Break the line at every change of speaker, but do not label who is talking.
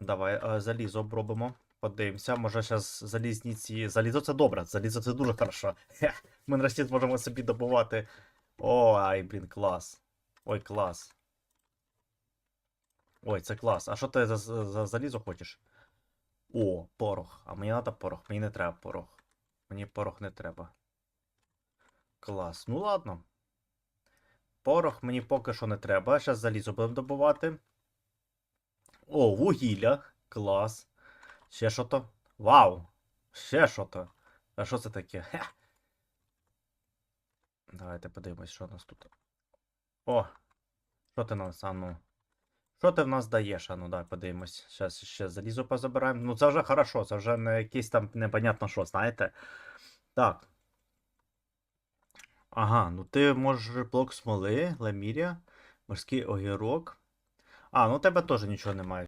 Давай е, залізо обробимо. Подивимося. Може зараз залізні ці. Залізо це добре. Залізо це дуже хорошо. Ми нарешті зможемо собі добувати. Ой, блін, клас. Ой, клас. Ой, це клас. А що ти за, за залізо хочеш? О, порох. А мені треба порох. Мені не треба порох. Мені порох не треба. Клас. Ну ладно. Порох мені поки що не треба. Зараз залізо будемо добувати. О, вугілля. Клас. Ще що то? Вау! Ще що то? А що це таке? Хе. Давайте подивимось, що у нас тут. О! Що ти нас, а ну? Що ти в нас даєш? А ну давай подивимось. Зараз ще залізо позабираємо. Ну це вже хорошо, це вже не якийсь там непонятно що, знаєте. Так. Ага, ну ти можеш блок смоли, ламірія, морський огірок. А, ну у тебе теж нічого немає.